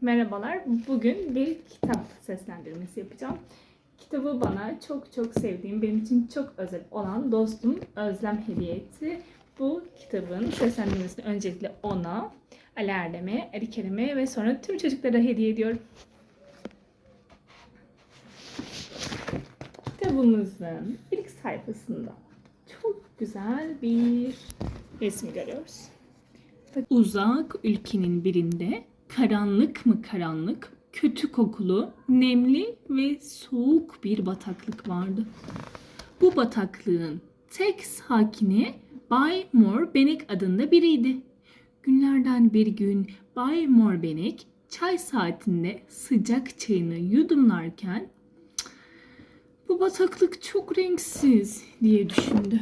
Merhabalar. Bugün bir kitap seslendirmesi yapacağım. Kitabı bana çok çok sevdiğim, benim için çok özel olan dostum Özlem hediye etti. Bu kitabın seslendirmesini öncelikle ona, Ali Erdem'e, Ali Kerem'e ve sonra tüm çocuklara hediye ediyorum. Kitabımızın ilk sayfasında çok güzel bir resim görüyoruz. Uzak ülkenin birinde karanlık mı karanlık, kötü kokulu, nemli ve soğuk bir bataklık vardı. Bu bataklığın tek sakini Bay Morbenek adında biriydi. Günlerden bir gün Bay Morbenek çay saatinde sıcak çayını yudumlarken "Cık, bu bataklık çok renksiz diye düşündü.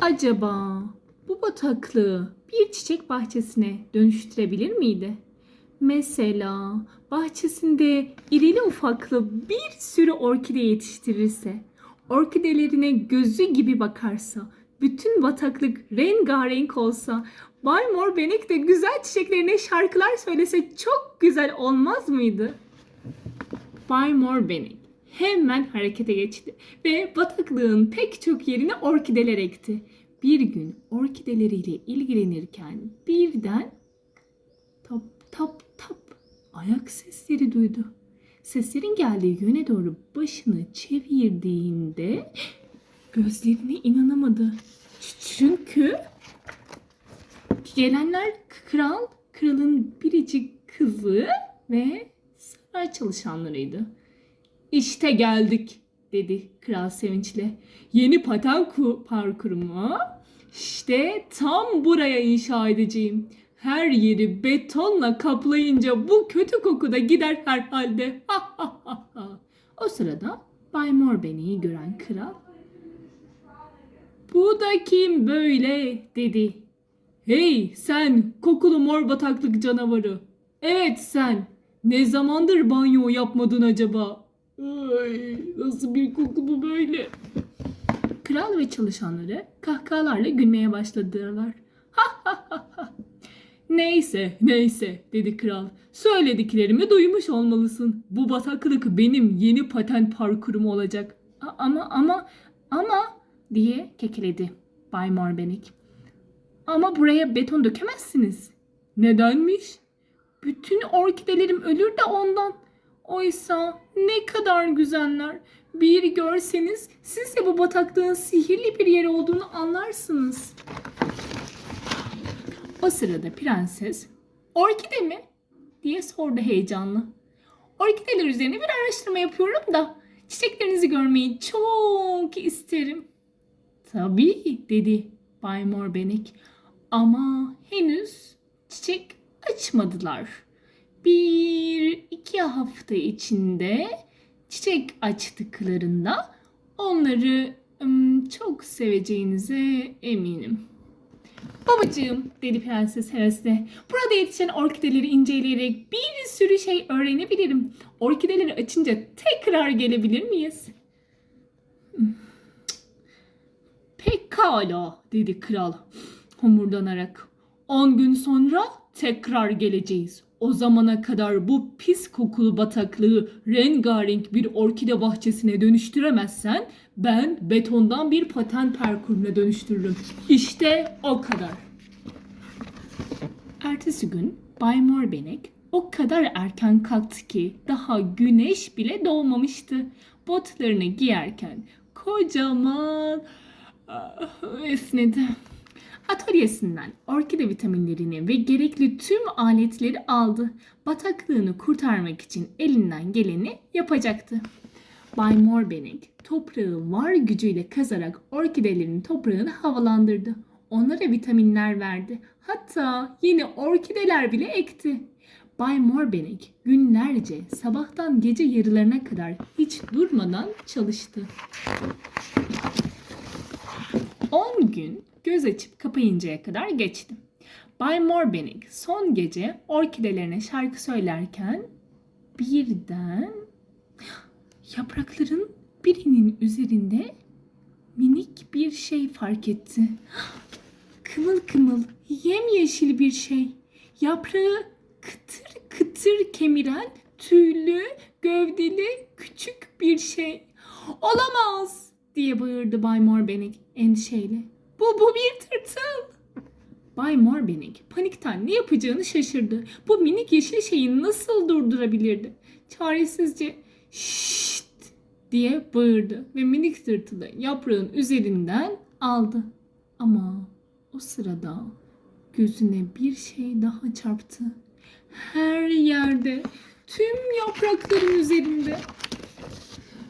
Acaba bu bataklığı bir çiçek bahçesine dönüştürebilir miydi? Mesela bahçesinde irili ufaklı bir sürü orkide yetiştirirse, orkidelerine gözü gibi bakarsa, bütün bataklık rengarenk olsa, Bay Morbenek de güzel çiçeklerine şarkılar söylese çok güzel olmaz mıydı? Bay Morbenek hemen harekete geçti ve bataklığın pek çok yerine orkideler ekti. Bir gün orkideleriyle ilgilenirken birden tap tap tap ayak sesleri duydu. Seslerin geldiği yöne doğru başını çevirdiğinde gözlerine inanamadı. Çünkü gelenler kral, kralın biricik kızı ve saray çalışanlarıydı. İşte geldik dedi kral sevinçle. Yeni paten ku- parkurumu işte tam buraya inşa edeceğim. Her yeri betonla kaplayınca bu kötü koku da gider herhalde. Ha ha ha ha. O sırada Bay Morben'i gören kral bu da kim böyle dedi. Hey sen kokulu mor bataklık canavarı. Evet sen. Ne zamandır banyo yapmadın acaba? Ay, nasıl bir koku bu böyle? Kral ve çalışanları kahkahalarla gülmeye başladılar. Ha ha ha ha. Neyse, neyse dedi kral. Söylediklerimi duymuş olmalısın. Bu bataklık benim yeni patent parkurum olacak. A- ama ama ama diye kekeledi Bay Morbenik. Ama buraya beton dökemezsiniz. Nedenmiş? Bütün orkidelerim ölür de ondan. Oysa ne kadar güzeller. Bir görseniz siz de bu bataklığın sihirli bir yer olduğunu anlarsınız. O sırada prenses orkide mi? diye sordu heyecanlı. Orkideler üzerine bir araştırma yapıyorum da çiçeklerinizi görmeyi çok isterim. Tabii dedi Bay Morbenik ama henüz çiçek açmadılar. Bir iki hafta içinde çiçek açtıklarında onları çok seveceğinize eminim. Babacığım dedi prenses hevesle. Burada yetişen orkideleri inceleyerek bir sürü şey öğrenebilirim. Orkideleri açınca tekrar gelebilir miyiz? Pekala dedi kral homurdanarak. On gün sonra tekrar geleceğiz. O zamana kadar bu pis kokulu bataklığı rengarenk bir orkide bahçesine dönüştüremezsen ben betondan bir paten parkuruna dönüştürürüm. İşte o kadar. Ertesi gün Bay Morbenek o kadar erken kalktı ki daha güneş bile doğmamıştı. Botlarını giyerken kocaman ah, esnedi. Atölyesinden orkide vitaminlerini ve gerekli tüm aletleri aldı. Bataklığını kurtarmak için elinden geleni yapacaktı. Bay Morbenek toprağı var gücüyle kazarak orkidelerin toprağını havalandırdı. Onlara vitaminler verdi. Hatta yeni orkideler bile ekti. Bay Morbenek günlerce sabahtan gece yarılarına kadar hiç durmadan çalıştı. 10 gün göz açıp kapayıncaya kadar geçti. Bay Morbenik son gece orkidelerine şarkı söylerken birden yaprakların birinin üzerinde minik bir şey fark etti. Kımıl kımıl yemyeşil bir şey. yaprağı kıtır kıtır kemiren tüylü, gövdeli küçük bir şey. Olamaz diye bağırdı Bay Morbenik endişeyle. Bu bu bir tırtıl. Bay Morbenik panikten ne yapacağını şaşırdı. Bu minik yeşil şeyi nasıl durdurabilirdi? Çaresizce şşt diye bağırdı ve minik tırtılı yaprağın üzerinden aldı. Ama o sırada gözüne bir şey daha çarptı. Her yerde, tüm yaprakların üzerinde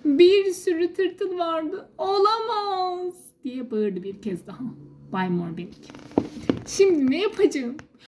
bir sürü tırtıl vardı. Olamaz diye bağırdı bir kez daha. Bay Morbenik. Şimdi ne yapacağım?